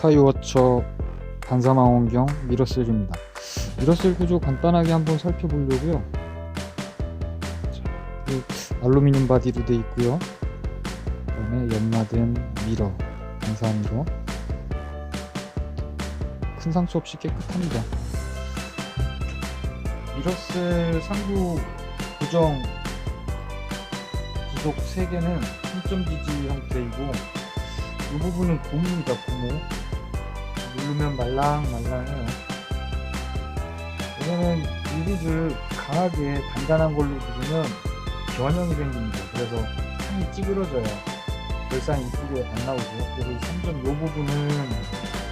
스카이워처 반사망원경 미러셀입니다. 미러셀 구조 간단하게 한번 살펴보려고요. 자, 이 알루미늄 바디로 되어 있고요. 그다음에 연마된 미러, 반사 미러. 큰 상처 없이 깨끗합니다. 미러셀 상부 고정 구속 3개는 3점 지지 형태이고 이 부분은 고무입니다 고무 누르면 말랑말랑해요. 왜냐면 유리를 강하게 단단한 걸로 누르면 변형이 생깁니다. 그래서 상이 찌그러져요. 별상이 이쁘게 안 나오죠. 이 3점 이 부분은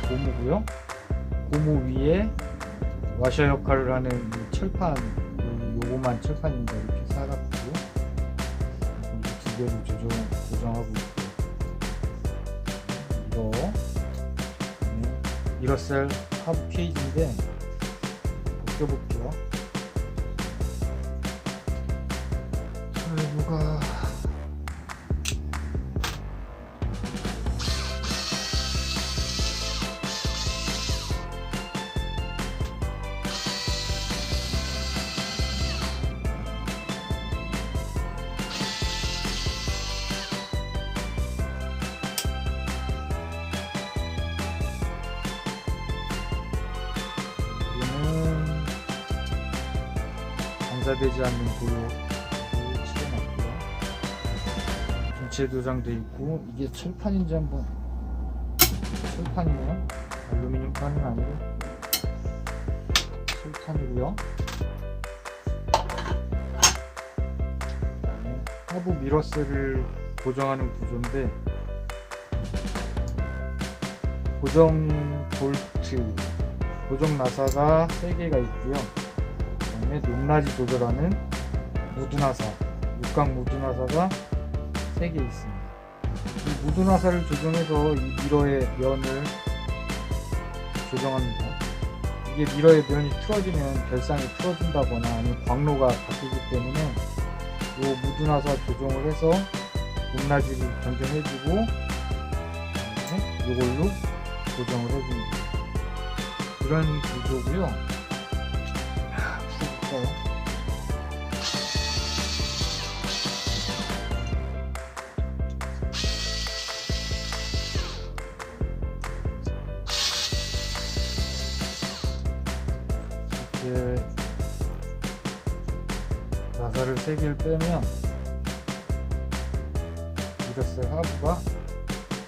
고무고요. 고무 위에 와셔 역할을 하는 이 철판 요- 요거만 철판입니다. 이렇게 싸갖고 두 개로 조정, 조정하고 있고. 이거 미러셀 하부 케이지인데 벗겨볼게요. 자 이거가 반사되지 않는 도로 칠해놨고요. 전체 도장돼 있고 이게 철판인지 한번 철판이네요. 알루미늄 판은 아니고 철판이고요. 그다음에 하부 미러셀을 고정하는 구조인데 고정 볼트 고정 나사가 3개가 있고요. 그다음에 높낮이 조절하는 무드 나사, 육각 무드 나사가 3개 있습니다. 이 무드 나사를 조정해서 이 미러의 면을 조정합니다. 이게 미러의 면이 틀어지면 별상이 틀어진다거나 아니면 광로가 바뀌기 때문에 이 무드 나사 조정을 해서 높낮이를 변경해주고 이걸로 조정을 해줍니다. 이런 구조고요. 야, 풀어볼까요? 이렇게 나사를 세 개를 빼면 이렇게 하부가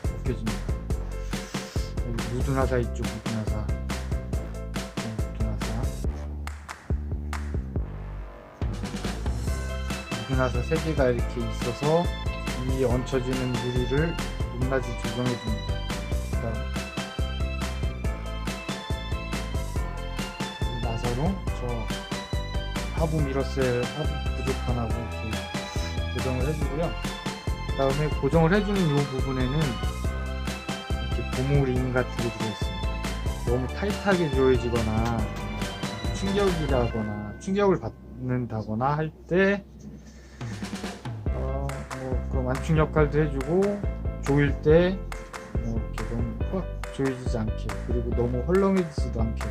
벗겨집니다. 여기 무드 나사 있죠, 무드 나사. 무드나사 무드나사 3개가 이렇게 있어서 이 얹혀지는 유리를 높낮이 조정해 줍니다. 나사로 저 하부 미러셀 하부 부족판하고 이렇게 고정을 해주고요. 그 다음에 고정을 해주는 이 부분에는 이렇게 고무링 같은 게 들어있습니다. 너무 타이트하게 조여지거나 충격이라거나 충격을 받는다거나 할 때 완충 역할도 해주고 조일 때뭐 이렇게 너무 꽉 조여지지 않게 그리고 너무 헐렁해지지도 않게